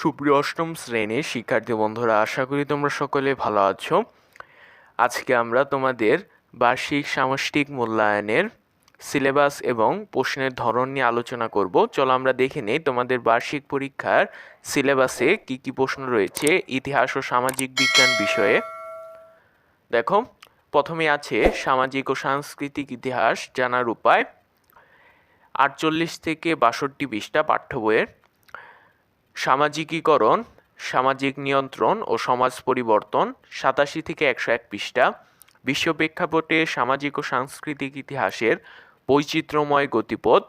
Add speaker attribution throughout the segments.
Speaker 1: সুপ্রিয় অষ্টম শ্রেণির শিক্ষার্থী বন্ধুরা, আশা করি তোমরা সকলে ভালো আছো। আজকে আমরা তোমাদের বার্ষিক সামষ্টিক মূল্যায়নের সিলেবাস এবং প্রশ্নের ধরন নিয়ে আলোচনা করব। চলো আমরা দেখে নেই তোমাদের বার্ষিক পরীক্ষার সিলেবাসে কি কি প্রশ্ন রয়েছে ইতিহাস ও সামাজিক বিজ্ঞান বিষয়ে। দেখো, প্রথমে আছে সামাজিক ও সাংস্কৃতিক ইতিহাস জানার উপায়। আটচল্লিশ থেকে বাষট্টি পৃষ্ঠা পাঠ্য বইয়ের। সামাজিকীকরণ, সামাজিক নিয়ন্ত্রণ ও সমাজ পরিবর্তন সাতাশি থেকে একশো এক পৃষ্ঠা। বিশ্ব প্রেক্ষাপটে সামাজিক ও সাংস্কৃতিক ইতিহাসের বৈচিত্র্যময় গতিপথ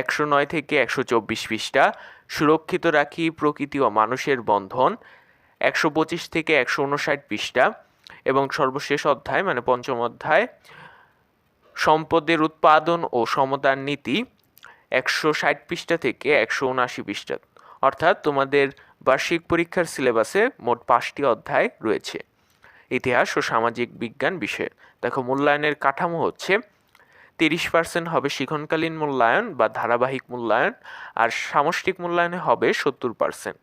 Speaker 1: একশো নয় থেকে একশো চব্বিশ পৃষ্ঠা। সুরক্ষিত রাখি, প্রকৃতি ও মানুষের বন্ধন একশো পঁচিশ থেকে একশো উনষাট পৃষ্ঠা। এবং সর্বশেষ অধ্যায় মানে পঞ্চম অধ্যায়, সম্পদের উৎপাদন ও সমতার নীতি একশো ষাট পৃষ্ঠা থেকে একশো উনআশি পৃষ্ঠা। অর্থাৎ তোমাদের বার্ষিক পরীক্ষার সিলেবাসে মোট পাঁচটি অধ্যায় রয়েছে। ইতিহাস ও সামাজিক বিজ্ঞান বিষয়ে। দেখো, মূল্যায়নের কাঠামো হচ্ছে, তিরিশ পার্সেন্ট হবে শিখনকালীন মূল্যায়ন বা ধারাবাহিক মূল্যায়ন, আর সামষ্টিক মূল্যায়নে হবে সত্তর পার্সেন্ট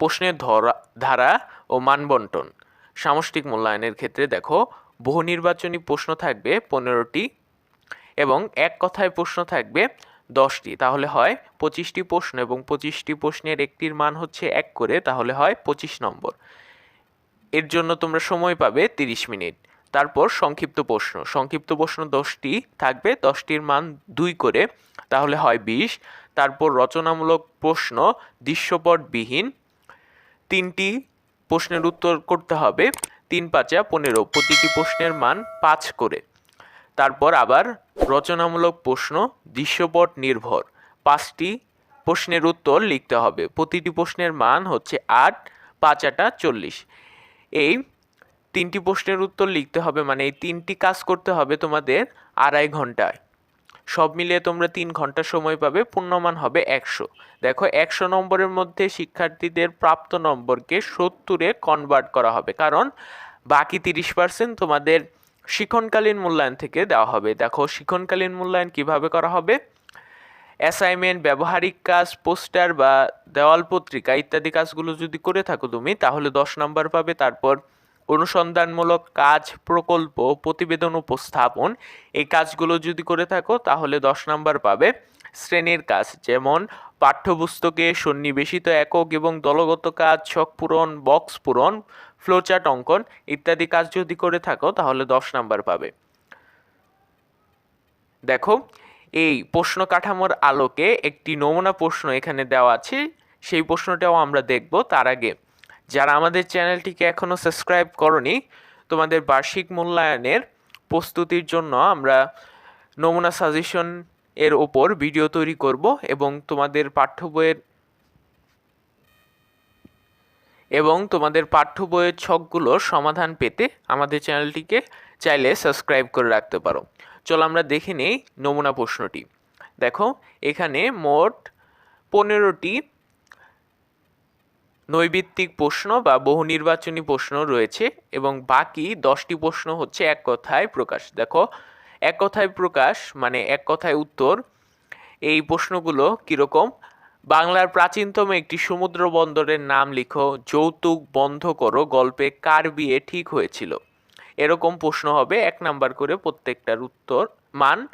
Speaker 1: প্রশ্নের ধরা, ধারা ও মানবন্টন। সামষ্টিক মূল্যায়নের ক্ষেত্রে দেখো, বহু নির্বাচনী প্রশ্ন থাকবে পনেরোটি এবং এক কথায় প্রশ্ন থাকবে দশটি, তাহলে হয় পঁচিশটি প্রশ্ন এবং পঁচিশটি প্রশ্নের একটির মান হচ্ছে এক করে, তাহলে হয় পঁচিশ নম্বর। এর জন্য তোমরা সময় পাবে তিরিশ মিনিট। তারপর সংক্ষিপ্ত প্রশ্ন। সংক্ষিপ্ত প্রশ্ন দশটি থাকবে, দশটির মান দুই করে, তাহলে হয় বিশ। তারপর রচনামূলক প্রশ্ন, দৃশ্যপটবিহীন। তিনটি প্রশ্নের উত্তর করতে হবে, তিন পাঁচা পনেরো, প্রতিটি প্রশ্নের মান পাঁচ করে। তারপর আবার রচনামূলক প্রশ্ন দৃশ্যপট নির্ভর। পাঁচটি প্রশ্নের উত্তর লিখতে হবে। প্রতিটি প্রশ্নের মান হচ্ছে আট, পাঁচ, আটা চল্লিশ। এই তিনটি প্রশ্নের উত্তর লিখতে হবে মানে এই তিনটি কাজ করতে হবে তোমাদের আড়াই ঘন্টায়। সব মিলিয়ে তোমরা তিন ঘণ্টা সময় পাবে, পূর্ণমান হবে একশো। দেখো, একশো নম্বরের মধ্যে শিক্ষার্থীদের প্রাপ্ত নম্বরকে সত্তরে কনভার্ট করা হবে। কারণ বাকি তিরিশ পার্সেন্ট তোমাদের শিক্ষণকালীন মূল্যায়ন থেকে দেওয়া হবে। দেখো শিক্ষণকালীন মূল্যায়ন কীভাবে করা হবে? অ্যাসাইনমেন্ট ব্যবহারিক কাজ পোস্টার বা দেওয়াল পত্রিকা ইত্যাদি কাজগুলো যদি করে থাকো তুমি, তাহলে দশ নম্বর পাবে। তারপর অনুসন্ধানমূলক কাজ, প্রকল্প, প্রতিবেদন, উপস্থাপন, এই কাজগুলো যদি করে থাকো, তাহলে দশ নম্বর পাবে। শ্রেণির কাজ, যেমন পাঠ্যপুস্তকে সন্নিবেশিত একক এবং দলগত কাজ, ছক পূরণ, বক্স পূরণ, ফ্লোচার্ট অঙ্কন ইত্যাদি কাজ যদি করে থাকো, তাহলে দশ নাম্বার পাবে। দেখো, এই প্রশ্ন কাঠামোর আলোকে একটি নমুনা প্রশ্ন এখানে দেওয়া আছে। সেই প্রশ্নটাও আমরা দেখব তার আগে। যারা আমাদের চ্যানেলটিকে এখনও সাবস্ক্রাইব করনি, তোমাদের বার্ষিক মূল্যায়নের প্রস্তুতির জন্য আমরা নমুনা সাজেশন এর ওপর ভিডিও তৈরি করব এবং তোমাদের পাঠ্য বইয়ের এবং তোমাদের পাঠ্য বইয়ের ছকগুলোর সমাধান পেতে আমাদের চ্যানেলটিকে চাইলে সাবস্ক্রাইব করে রাখতে পারো। চলো আমরা দেখে নেই নমুনা প্রশ্নটি। দেখো, এখানে মোট পনেরোটি নৈবিত্তিক প্রশ্ন বা বহু নির্বাচনী প্রশ্ন রয়েছে এবং বাকি দশটি প্রশ্ন হচ্ছে এক কথায় প্রকাশ। দেখো এক কথায় প্রকাশ মানে এক কথায় উত্তর, এই প্রশ্নগুলো কীরকম? বাংলার প্রাচীনতম একটি সমুদ্র বন্দরের নাম লিখো, যৌতুক বন্ধ করো, গল্পে কার বিয়ে ঠিক হয়েছিল? এরকম প্রশ্ন হবে, এক নাম্বার করে প্রত্যেকটার উত্তর মান।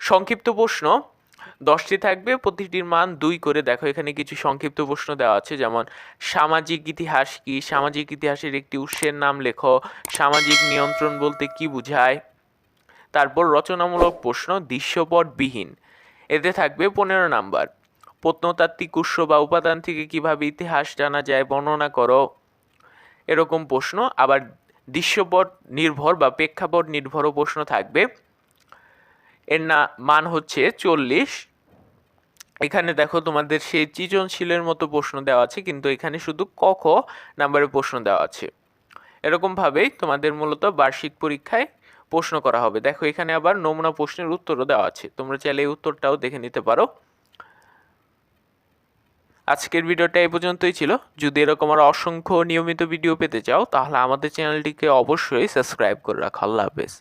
Speaker 1: সংক্ষিপ্ত প্রশ্ন, দশটি থাকবে, প্রতিটির মান দুই করে। দেখো, এখানে কিছু সংক্ষিপ্ত প্রশ্ন দেওয়া আছে, যেমন, সামাজিক ইতিহাস কি? সামাজিক ইতিহাসের একটি উৎসের নাম লেখো। সামাজিক নিয়ন্ত্রণ বলতে কি বোঝায়? তারপর রচনামূলক প্রশ্ন দৃশ্যপটবিহীন। এতে থাকবে পনেরো নাম্বার। প্রত্নতাত্ত্বিক উৎস বা উপাদান থেকে কীভাবে ইতিহাস জানা যায় বর্ণনা করো। এরকম প্রশ্ন। আবার দৃশ্যপট নির্ভর বা প্রেক্ষাপট নির্ভরও প্রশ্ন থাকবে। এর না, মান হচ্ছে চল্লিশ। এখানে দেখো তোমাদের সেই সৃজনশীলের মতো প্রশ্ন দেওয়া আছে, কিন্তু এখানে শুধু ক, খ নাম্বারের প্রশ্ন দেওয়া আছে। এরকমভাবেই তোমাদের মূলত বার্ষিক পরীক্ষায় প্রশ্ন করা হবে। দেখো, এখানে আবার নমুনা প্রশ্নের উত্তরও দেওয়া আছে। তোমরা চাইলে এই উত্তরটাও দেখে নিতে পারো। আজকের ভিডিওটা এই পর্যন্তই ছিল। যদি এরকম আর অসংখ্য নিয়মিত ভিডিও পেতে চাও, তাহলে আমাদের চ্যানেলটিকে অবশ্যই সাবস্ক্রাইব করে রাখো। আল্লাহ হাফেজ।